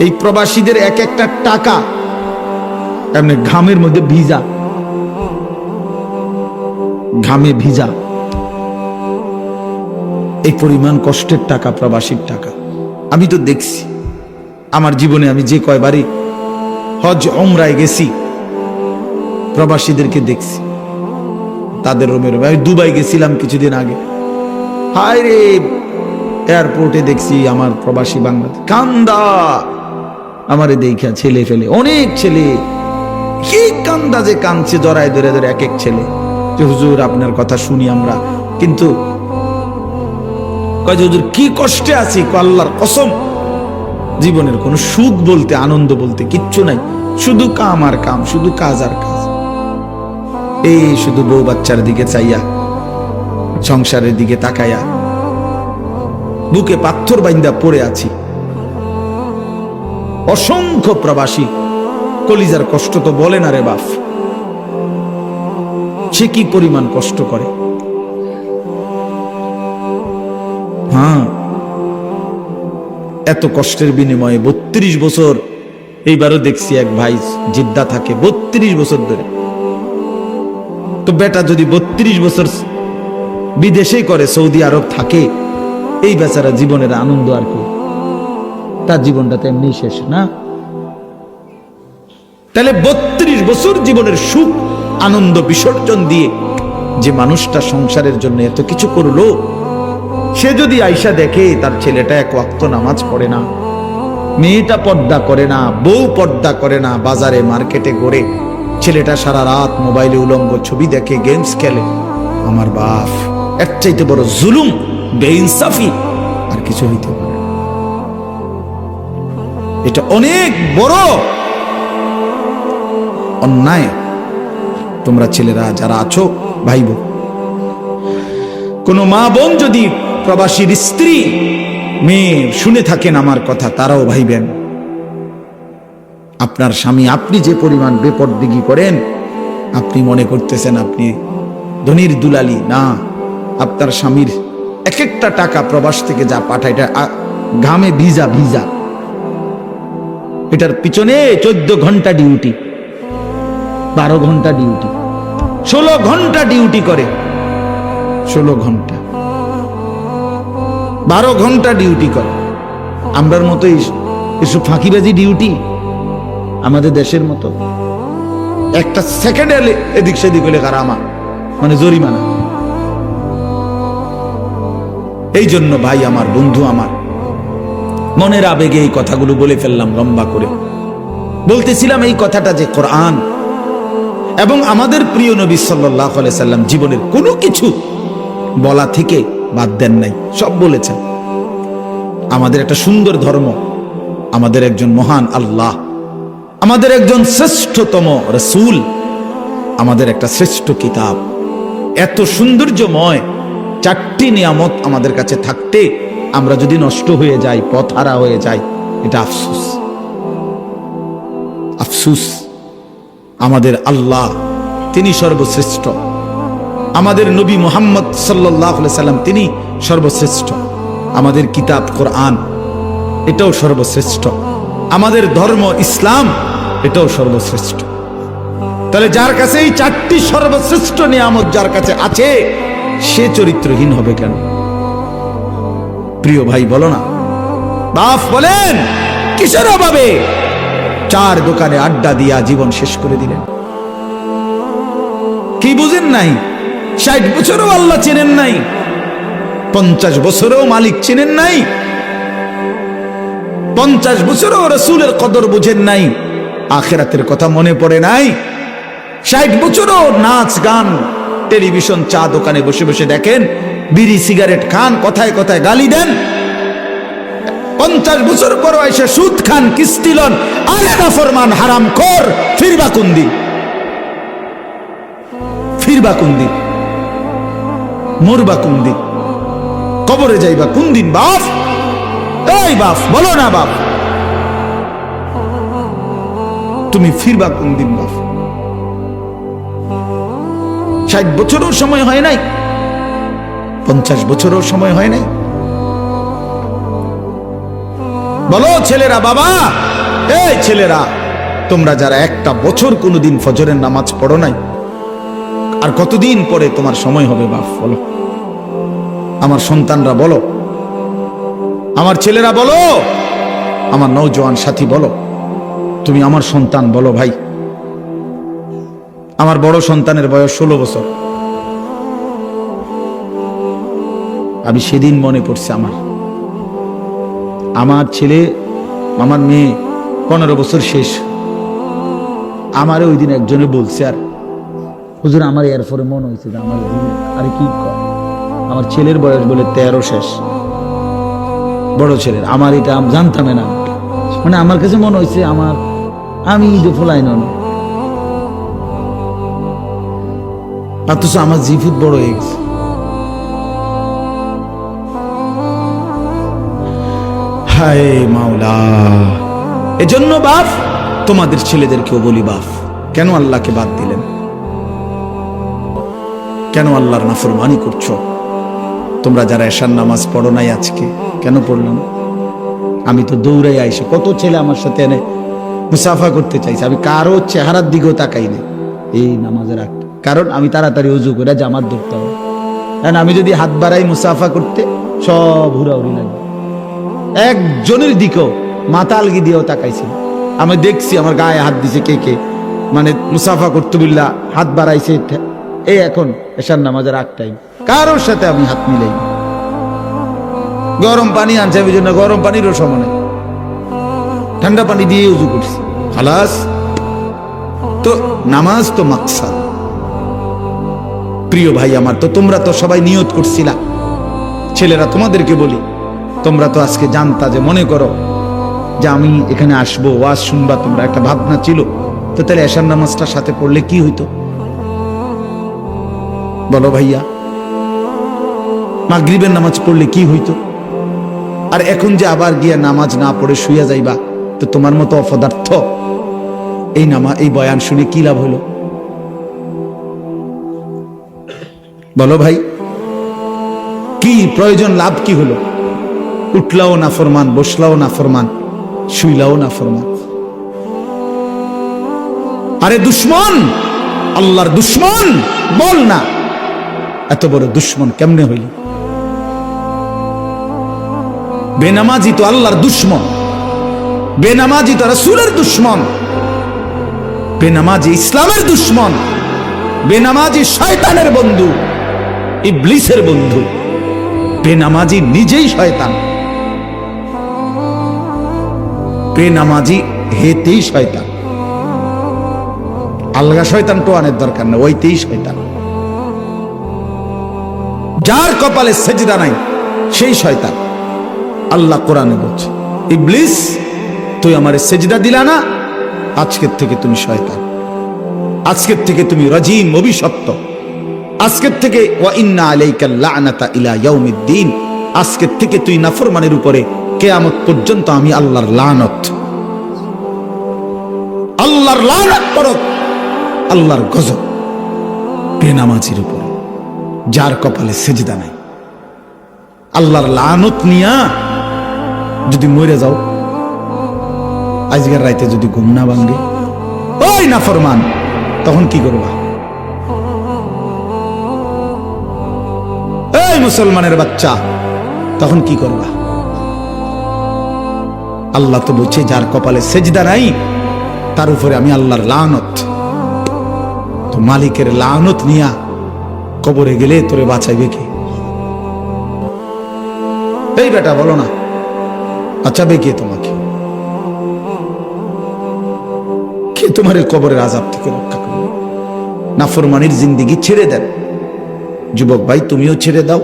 এই প্রবাসীদের এক একটা টাকা এমনি ঘামের মধ্যে ভিজা। ঘামে ভিজা। এই পরিমাণ কষ্টের টাকা, প্রবাসীর টাকা। আমি তো দেখছি, আমার জীবনে আমি যে কয়বারই হজ ওমরায় গেছি, প্রবাসীদেরকে দেখছি। তাদের রোমে রোমে, আমি দুবাই গেছিলাম কিছুদিন আগে। হায় রে এয়ারপোর্টে দেখছি আমার প্রবাসী বাংলাদেশ। কান্দা! আমারে দেখা ছেলে ফেলে, অনেক ছেলে। কি কান্দা যে কাঁদছে জড়ায় ধরে ধরে এক এক ছেলে। যে হুজুর, আপনার কথা শুনি আমরা। কিন্তু কয় হুজুর, কি কষ্টে আছি আল্লাহর কসম। জীবনের কোনো সুখ বলতে, আনন্দ বলতে কিচ্ছু নাই। শুধু কাম আর কাম, শুধু কাজ আর কাজ। এই শুধু বউ বাচ্চার দিকে চাইয়া, সংসারের দিকে তাকাইয়া, বুকে পাথর বাইন্দা পড়ে আছি। অসংখ্য প্রবাসী। কলিজার কষ্ট তো বলে না রে বাপ। সে কি পরিমাণ কষ্ট করে? হ্যাঁ। এত কষ্টের বিনিময়ে বত্রিশ বছর এইবারও দেখছি এক ভাই জিদ্দা থাকে বত্রিশ বছর ধরে। তো বেটা যদি বত্রিশ বছর বিদেশেই করে, সৌদি আরব থাকে, এই বেচারা জীবনের আনন্দ আর কি? তার জীবনটা তো এমনি শেষ, না তাহলে বত্রিশ বছর জীবনের সুখ, আনন্দ, বিসর্জন দিয়ে যে মানুষটা সংসারের জন্য এত কিছু করল, সে যদি আইসা দেখে তার ছেলেটা এক ওয়াক্ত নামাজ পড়ে না, মেয়েটা পর্দা করে না, বউ পর্দা করে না, বাজারে, মার্কেটে ঘোরে, ছেলেটা সারা রাত মোবাইলে উলঙ্গ ছবি দেখে, গেমস খেলে, আমার বাপ, এর চাইতে বড় জুলুম, বেইনসাফি, আর কিছু হইতে পারে। এটা অনেক বড় অন্যায়। তোমরা ছেলেরা যারা আছো ভাই কোনো মা বোন যদি প্রবাসীর স্ত্রী, মেয়ে শুনে থাকেন আমার কথা, তারাও ভাইবেন। আপনার স্বামী আপনি যে পরিমাণ বেপরদিগি করেন, আপনি মনে করতেছেন আপনি ধনির দুলালি। না, আপনার স্বামীর এক একটা টাকা প্রবাস থেকে যা পাঠায়, এটা ঘামে ভিজা ভিজা। এটার পিছনে চোদ্দ ঘণ্টা ডিউটি বারো ঘণ্টা ডিউটি ষোলো ঘণ্টা ডিউটি করে। ষোলো ঘণ্টা, বারো ঘণ্টা ডিউটি করে। আমরার মতো এসব ফাঁকিবাজি ডিউটি আমাদের দেশের মতো। একটা সেকেন্ড এলে এদিক সেদিক হলে কারামা মানে জরিমানা। এই জন্য ভাই, আমার বন্ধু আমার মনের আবেগে এই কথাগুলো বলে ফেললাম, লম্বা করে। বলতেছিলাম এই কথাটা যে কোরআন এবং আমাদের প্রিয় নবী সাল্লাহ সাল্লাম জীবনের কোনো কিছু বলা থেকে বাদ দেন নাই, সব বলেছেন। আমাদের একটা সুন্দর ধর্ম, আমাদের একজন মহান আল্লাহ, আমাদের একজন শ্রেষ্ঠতম রসুল, আমাদের একটা শ্রেষ্ঠ কিতাব। এত সৌন্দর্যময় চারটি নিয়ামত আমাদের কাছে থাকতে আমরা যদি নষ্ট হয়ে যাই, পথ হারা হয়ে যাই, এটা আফসুস। আফসুস। আমাদের আল্লাহ, তিনি সর্বশ্রেষ্ঠ। আমাদের নবী মোহাম্মদ সাল্লাম, তিনি সর্বশ্রেষ্ঠ। আমাদের কিতাব, কোরআন, এটাও সর্বশ্রেষ্ঠ। আমাদের ধর্ম, ইসলাম, এটাও সর্বশ্রেষ্ঠ। তাহলে যার কাছে এই চারটি সর্বশ্রেষ্ঠ নিয়ামত যার কাছে আছে, সে চরিত্রহীন হবে কেন? প্রিয় ভাই, বলো না। বাপ বলেন, কিসের অভাবে চার দোকানে আড্ডা দিয়া জীবন শেষ করে দিলেন? কি বুঝেন নাই? ষাট বছরও আল্লাহ চেনেন নাই। পঞ্চাশ বছরেও মালিক চেনেন নাই। পঞ্চাশ বছরেও রসুলের কদর বুঝেন নাই। আখেরাতের কথা মনে পড়ে নাই। ষাট বছরও নাচ, গান, টেলিভিশন, চা দোকানে বসে বসে দেখেন বিড়ি, সিগারেট খান, কথায় কথায় গালি দেন। পঞ্চাশ বছর পর এসে সুদ খান কিস্তিলন আরে না ফরমান হারাম খোর ফিরবা কোন দিন ফিরবা কোন দিন মরবা কোন দিন কবরে যাইবা কোন দিন বাপ। এই বাপ, বলো না বাপ। তুমি ফিরবা কোন দিন বাপ। ষাট বছরও সময় হয় নাই। পঞ্চাশ বছরও সময় হয় নাই? বলো, ছেলেরা, বাবা! এই ছেলেরা, তোমরা যারা একটা বছর কোনোদিন ফজরের নামাজ পড়ো নাই, আর কতদিন পরে তোমার সময় হবে, বাপ, বলো। আমার সন্তানরা, বলো। আমার ছেলেরা, বলো। আমার নৌজওয়ান সাথী, বলো। তুমি আমার সন্তান, বলো ভাই। আমার বড় সন্তানের বয়স ষোলো বছর। আমি সেদিন মনে পড়ছে আমার। আমার ছেলে, আমার মেয়ে পনেরো বছর শেষ। আমার ওই দিন একজনে বলছে, আর হুজুর, আমার এর পরে মনে হয়েছে যে আমার আরে কি আমার ছেলের বয়স বলে তেরো শেষ। বড় ছেলের, আমার এটা জানতাম না। মানে আমার কাছে মনে হয়েছে আমার, আমি যে ফোলাই নন। অথচ আমার জিফুত বড় হয়ে গেছে। হায় মাওলা। এজন্য বাপ, তোমাদের ছেলেদেরকেও বলি বাপ, কেন আল্লাহকে বাদ দিলেন? কেন আল্লাহর নাফরমানি করছ? তোমরা যারা এশার নামাজ পড়ো নাই আজকে, কেন পড়লাম আমি তো দৌড়াই আইসে, কত ছেলে আমার সাথে এনে মুসাফা করতে চাইছে, আমি কারও চেহারার দিকেও তাকাই না এই নামাজের আগ কারণ আমি তাড়াতাড়ি উজু করে জামাত ধরতে হবে। কারণ আমি যদি হাত বাড়াই মুসাফা করতে, সব হুড়াহুড়ি লাগবে। একজনের দিকেও মাথা আলগি দিয়েও তাকাইছিল। আমি দেখছি আমার গায়ে হাত দিছে কে কে। মানে মুসাফা করতে বিল্লা হাত বাড়াইছে এই এখন এসার নামাজের আগ টাইম। কারোর সাথে আমি হাত মিলাই গরম পানি আনছে আমি জন্য গরম পানিরও সময় নেই। ঠান্ডা পানি দিয়ে উজু করছি। খালাস। তো নামাজ তো মাকসাদ। প্রিয় ভাই আমার, তো তোমরা তো সবাই নিয়ত করছিলা। ছেলেরা তোমাদেরকে বলি তোমরা তো আজকে জানতা যে, মনে করো যে আমি এখানে আসব, ওয়াজ শুনবা, তোমরা একটা ভাবনা ছিল। তো তাহলে এশার নামাজটা সাথে পড়লে কি হইতো? বলো ভাইয়া। মাগরিবের নামাজ পড়লে কি হইতো? আর এখন যে আবার গিয়া নামাজ না পড়ে শুইয়া যাইবা, তো তোমার মতো অপদার্থ, এই নামা, এই বয়ান শুনে কি লাভ হলো? বলো ভাই। কি প্রয়োজন লাভ কি হলো? উঠলাও না ফরমান, বসলাও না ফরমান, শুইলাও না ফরমান। আরে দুশ্মন, আল্লাহর দুশ্মন, বল না। এত বড় দুশ্মন কেমনে হইল? বেনামাজি তো আল্লাহর দুশ্মন, বেনামাজি তো রসুলের দুশ্মন, বেনামাজি ইসলামের দুশ্মন, বেনামাজি শয়তানের বন্ধু, ইবলিসের বন্ধু, বেনামাজি নিজেই শয়তান। বেনামাজি হেতেই শয়তান। আলগা শয়তান টোয়ানের দরকার না, ওইতেই শয়তান। যার কপালে সেজদা নাই, সেই শয়তান। আল্লাহ কোরআনে বলছে, ইবলিস, তুই আমারে সেজদা দিলা না, আজকের থেকে তুমি শয়তান। আজকের থেকে তুমি রাজিম, অভিশপ্ত। আজকের থেকে, ওয়া ইন্না আলাইকা লানাতা ইলা ইয়াউমিদ্দিন। আজকের থেকে তুই নাফরমানের উপরে কেয়ামত পর্যন্ত আমি আল্লাহর লানত। আল্লাহর লানত পড়ক আল্লাহর গজব। বেনামাজির উপরে, যার কপালে সেজদা নাই। আল্লাহর লানত নিয়া যদি মরে যাও, আজকের রাইতে যদি ঘুম না ভাঙ্গে ওই না ফরমান তখন কি করবা? এই মুসলমানের বাচ্চা, তখন কি করবা? আল্লাহ তো বলছে, যার কপালে সেজদা নাই, তার উপরে আমি আল্লাহর লানত। তো মালিকের লানত নিয়া কবরে গেলে তোরে বাঁচাইবে কি? এই বেটা, বলো না, বাঁচাবে কে তোমাকে? কে তোমার কবরের আজাব থেকে রক্ষা করবে? নাফরমানির জিন্দিগি ছেড়ে দেন। যুবক ভাই, তুমিও ছেড়ে দাও।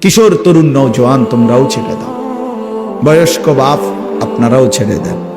কিশোর, তরুণ নৌজওয়ান তোমরাও ছেড়ে দাও। বয়স্ক বাপ আপনারাও ছেড়ে দেন।